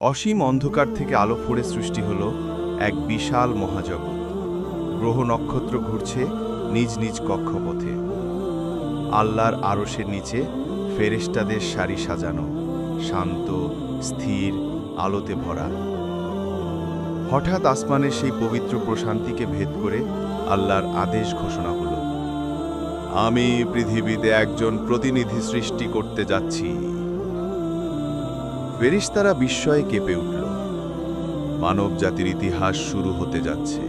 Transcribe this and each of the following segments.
অসীম অন্ধকার থেকে আলো ফোড়ে সৃষ্টি হল এক বিশাল মহাজগৎ। গ্রহ নক্ষত্র ঘুরছে নিজ নিজ কক্ষপথে। আল্লাহর আরশের নিচে ফেরেশতাদের সারি সাজানো, শান্ত, স্থির, আলোতে ভরা। হঠাৎ আসমানের সেই পবিত্র প্রশান্তিকে ভেদ করে আল্লাহর আদেশ ঘোষণা হল, আমি পৃথিবীতে একজন প্রতিনিধি সৃষ্টি করতে যাচ্ছি। ফেরিস্তারা বিস্ময়ে কেঁপে উঠল। মানব জাতির ইতিহাস শুরু হতে যাচ্ছে।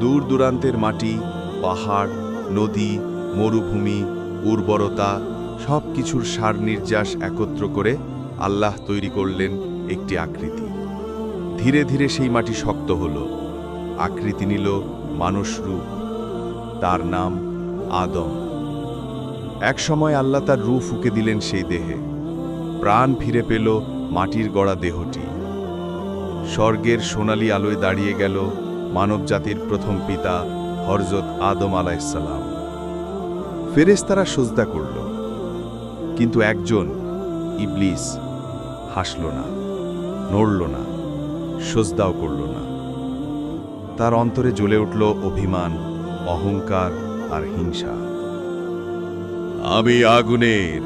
দূর দূরান্তের মাটি, পাহাড়, নদী, মরুভূমি, উর্বরতা সব কিছুর সার নির্যাস একত্র করে আল্লাহ তৈরি করলেন একটি আকৃতি। ধীরে ধীরে সেই মাটি শক্ত হল। আকৃতি নিল মানুষ রূপ। তার নাম আদম। এক সময় আল্লাহ তার রূপ ফুকে দিলেন সেই দেহে। প্রাণ ফিরে পেল মাটির গড়া দেহটি। স্বর্গের সোনালি আলোয় দাঁড়িয়ে গেল মানবজাতির প্রথম পিতা হরজত আদম আলাইসাল্লাম ফেরেশতারা সজদা করল, কিন্তু একজন, ইবলিস, হাসল না, নড়ল না, সজদাও করল না। তার অন্তরে জ্বলে উঠল অভিমান, অহংকার আর হিংসা। আমি আগুনের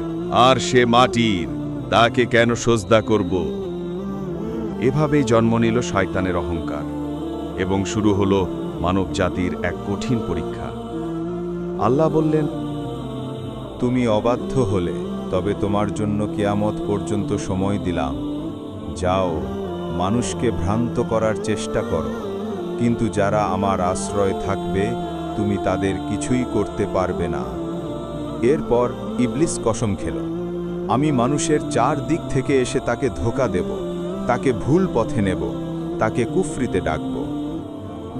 আর সে মাটির তাকে কেন সজদা করব? এভাবেই জন্ম নিল শয়তানের অহংকার এবং শুরু হল মানব জাতির এক কঠিন পরীক্ষা। আল্লাহ বললেন, তুমি অবাধ্য হলে, তবে তোমার জন্য কেয়ামত পর্যন্ত সময় দিলাম। যাও, মানুষকে ভ্রান্ত করার চেষ্টা করো। কিন্তু যারা আমার আশ্রয় থাকবে, তুমি তাদের কিছুই করতে পারবে না। এরপর ইবলিস কসম খেল। আমি মানুষের চার দিক থেকে এসে তাকে ধোকা দেব, তাকে ভুল পথে নেব, তাকে কুফরিতে ডাকব।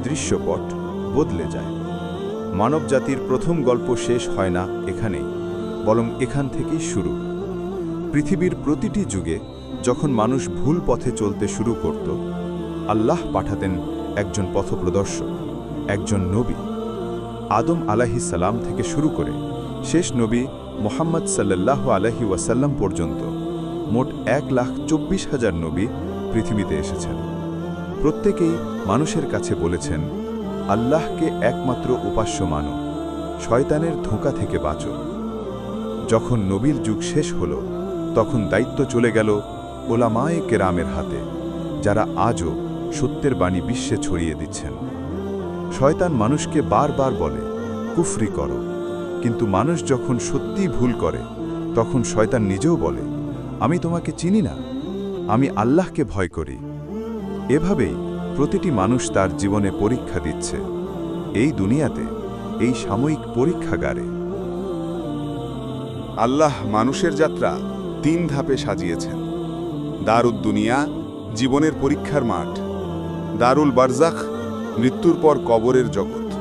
দৃশ্যপট বদলে যায়। মানবজাতির প্রথম গল্প শেষ হয় না এখানেই, বরং এখান থেকেই শুরু। পৃথিবীর প্রতিটি যুগে যখন মানুষ ভুল পথে চলতে শুরু করত, আল্লাহ পাঠাতেন একজন পথপ্রদর্শক, একজন নবী। আদম সালাম থেকে শুরু করে শেষ নবী মোহাম্মদ সাল্লাহ আলহি ওয়াসাল্লাম পর্যন্ত মোট এক লাখ চব্বিশ হাজার নবী পৃথিবীতে এসেছেন। প্রত্যেকেই মানুষের কাছে বলেছেন, আল্লাহকে একমাত্র উপাস্য মানো, শয়তানের ধোঁকা থেকে বাঁচো। যখন নবীর যুগ শেষ হল, তখন দায়িত্ব চলে গেল ওলামায়ে কেরামের হাতে, যারা আজও সত্যের বাণী বিশ্বে ছড়িয়ে দিচ্ছেন। শয়তান মানুষকে বারবার বলে, কুফরি করো। কিন্তু মানুষ যখন সত্যিই ভুল করে, তখন শয়তান নিজেও বলে, আমি তোমাকে চিনি না, আমি আল্লাহকে ভয় করি। এভাবেই প্রতিটি মানুষ তার জীবনে পরীক্ষা দিচ্ছে। এই দুনিয়াতে এই সাময়িক পরীক্ষাগারে। আল্লাহ মানুষের যাত্রা তিন ধাপে সাজিয়েছেন। দারুদ দুনিয়া জীবনের পরীক্ষার মাঠ। দারুল বারজাখ মৃত্যুর পর কবরের জগৎ।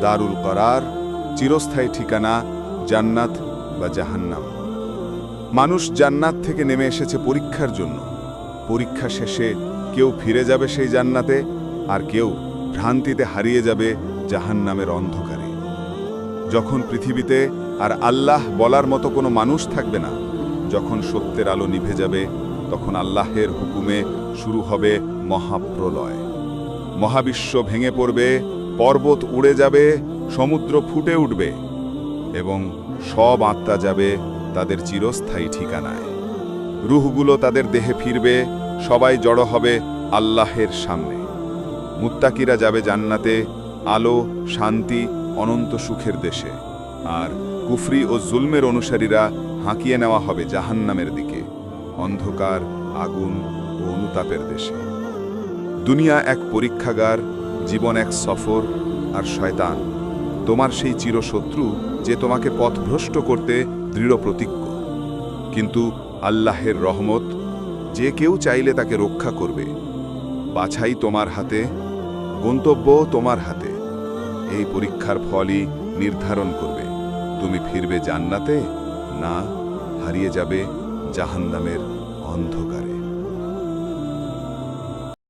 দারুল করার চিরস্থায়ী ঠিকানা জান্নাত বা জাহান্নাম। মানুষ জান্নাত থেকে নেমে এসেছে পরীক্ষার জন্য। পরীক্ষা শেষে কেউ ফিরে যাবে সেই জান্নাতে আর কেউ ভ্রান্তিতে হারিয়ে যাবে জাহান্নামের অন্ধকারে। যখন পৃথিবীতে আর আল্লাহ বলার মতো কোনো মানুষ থাকবে না, যখন সত্যের আলো নিভে যাবে, তখন আল্লাহের হুকুমে শুরু হবে মহাপ্রলয়। মহাবিশ্ব ভেঙে পড়বে, পর্বত উড়ে যাবে সমুদ্র ফুটে উঠবে এবং সব আত্মা যাবে তাদের চিরস্থায়ী ঠিকানায়। রুহগুলো তাদের দেহে ফিরবে, সবাই জড়ো হবে আল্লাহের সামনে। মুত্তাকিরা যাবে জান্নাতে, আলো, শান্তি, অনন্ত সুখের দেশে। আর কুফরি ও জুলমের অনুসারীরা হাঁকিয়ে নেওয়া হবে জাহান্নামের দিকে, অন্ধকার, আগুন ও অনুতাপের দেশে। দুনিয়া এক পরীক্ষাগার, জীবন এক সফর, আর শয়তান তোমার সেই চিরশত্রু যে তোমাকে পথভ্রষ্ট করতে দৃঢ় প্রতিজ্ঞ কিন্তু আল্লাহের রহমত যে কেউ চাইলে তাকে রক্ষা করবে। বাছাই তোমার হাতে, গন্তব্য তোমার হাতে। এই পরীক্ষার ফলই নির্ধারণ করবে। তুমি ফিরবে জান্নাতে না হারিয়ে যাবে জাহান্নামের অন্ধকারে।